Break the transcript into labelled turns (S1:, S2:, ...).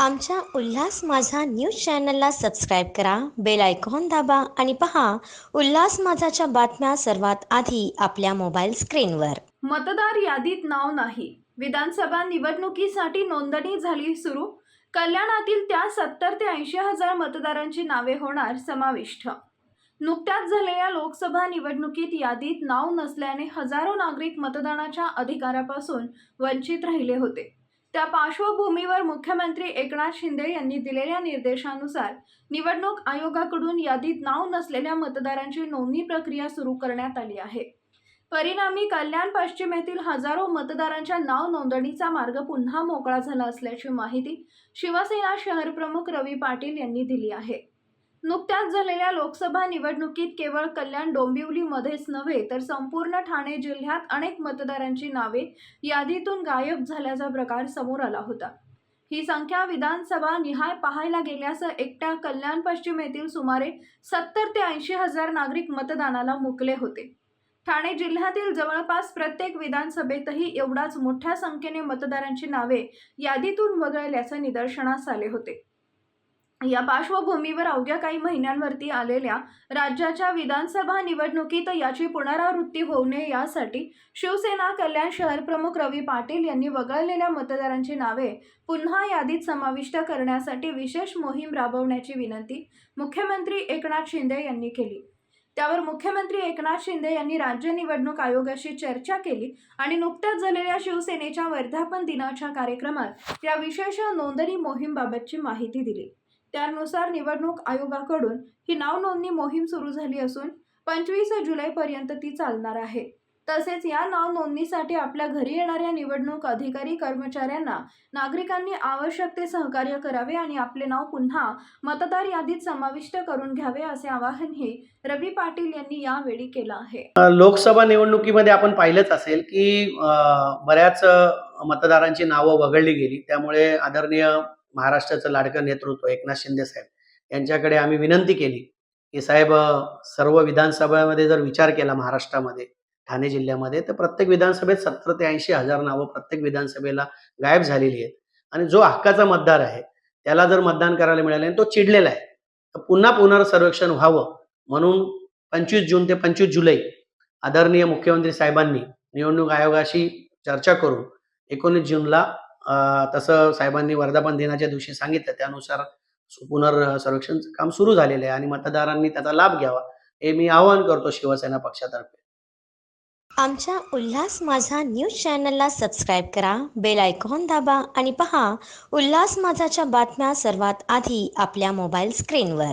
S1: आमच्या उल्हास माझा न्यूज चॅनलला सबस्क्राईब करा बेल आयकॉन दाबा आणि पहा उल्हास माझाच्या बातम्या सर्वात आधी आपल्या मोबाईल स्क्रीनवर.
S2: मतदार यादीत नाव नाही. विधानसभा निवडणुकीसाठी नोंदणी झाली सुरू. कल्याणातील त्या सत्तर ते ऐंशी हजार मतदारांची नावे होणार समाविष्ट. नुकत्याच झालेल्या लोकसभा निवडणुकीत यादीत नाव नसल्याने हजारो नागरिक मतदानाच्या अधिकारापासून वंचित राहिले होते. त्या पार्श्वभूमीवर मुख्यमंत्री एकनाथ शिंदे यांनी दिलेल्या निर्देशानुसार निवडणूक आयोगाकडून यादीत नाव नसलेल्या मतदारांची नोंदणी प्रक्रिया सुरू करण्यात आली आहे. परिणामी कल्याण पश्चिमेतील हजारो मतदारांच्या नाव नोंदणीचा मार्ग पुन्हा मोकळा झाला असल्याची माहिती शिवसेना शहरप्रमुख रवी पाटील यांनी दिली आहे. नुकत्याच झालेल्या लोकसभा निवडणुकीत केवळ कल्याण डोंबिवलीमध्येच नव्हे तर संपूर्ण ठाणे जिल्ह्यात अनेक मतदारांची नावे यादीतून गायब झाल्याचा प्रकार समोर आला होता. ही संख्या विधानसभा निहाय पाहायला गेल्यास एकट्या कल्याण पश्चिम येथील सुमारे सत्तर ते ऐंशी हजार नागरिक मतदानाला मुकले होते. ठाणे जिल्ह्यातील जवळपास प्रत्येक विधानसभेतही एवढाच मोठ्या संख्येने मतदारांची नावे यादीतून वगळल्याचं निदर्शनास आले होते. या पार्श्वभूमीवर अवघ्या काही महिन्यांवरती आलेल्या राज्याच्या विधानसभा निवडणुकीत याची पुनरावृत्ती होऊ नये यासाठी शिवसेना कल्याण शहर प्रमुख रवी पाटील यांनी वगळलेल्या मतदारांची नावे पुन्हा यादीत समाविष्ट करण्यासाठी विशेष मोहीम राबवण्याची विनंती मुख्यमंत्री एकनाथ शिंदे यांनी केली. त्यावर मुख्यमंत्री एकनाथ शिंदे यांनी राज्य निवडणूक आयोगाशी चर्चा केली आणि नुकत्याच झालेल्या शिवसेनेच्या वर्धापन दिनाच्या कार्यक्रमात या विशेष नोंदणी मोहीमबाबतची माहिती दिली. त्यानुसार निवडणूक आयोगाकडून ही नाव नोंदणी मोहीम सुरू झाली असून पंचवीस जुलैपर्यंत ती चालणार आहे. तसेच या नाव नोंदणीसाठी आपल्या घरी येणाऱ्या निवडणूक अधिकारी कर्मचाऱ्यांना नागरिकांनी आवश्यक ते सहकार्य करावे आणि आपले नाव पुन्हा मतदार यादीत समाविष्ट करून घ्यावे असे आवाहनही रवी पाटील यांनी यावेळी केलं आहे.
S3: लोकसभा निवडणुकीमध्ये आपण पाहिलंच असेल की बऱ्याच मतदारांची नावं वगळली गेली. त्यामुळे आदरणीय महाराष्ट्राचं लाडकं नेतृत्व एकनाथ शिंदे साहेब यांच्याकडे आम्ही विनंती केली की साहेब सर्व विधानसभामध्ये जर विचार केला महाराष्ट्रामध्ये ठाणे जिल्ह्यामध्ये तर प्रत्येक विधानसभेत सत्तर ते ऐंशी हजार नावं प्रत्येक विधानसभेला गायब झालेली आहेत. आणि जो हक्काचा मतदार आहे त्याला जर मतदान करायला मिळालं आणि तो चिडलेला आहे तर पुन्हा पुनर्सर्वेक्षण व्हावं म्हणून पंचवीस जून ते पंचवीस जुलै आदरणीय मुख्यमंत्री साहेबांनी निवडणूक आयोगाशी चर्चा करून एकोणीस जूनला तसं साहेबांनी वर्धापन दिनाच्या दिवशी सांगितलं त्यानुसार पुनर् पुनर्सर्वेक्षणचं काम सुरू झालेलं आहे आणि मतदारांनी त्याचा लाभ घ्यावा हे मी आवाहन करतो शिवसेना पक्षातर्फे.
S1: आमच्या उल्हास माझा न्यूज चॅनलला सबस्क्राईब करा बेल आयकॉन दाबा आणि पहा उल्हास माझाच्या बातम्या सर्वात आधी आपल्या मोबाईल स्क्रीनवर.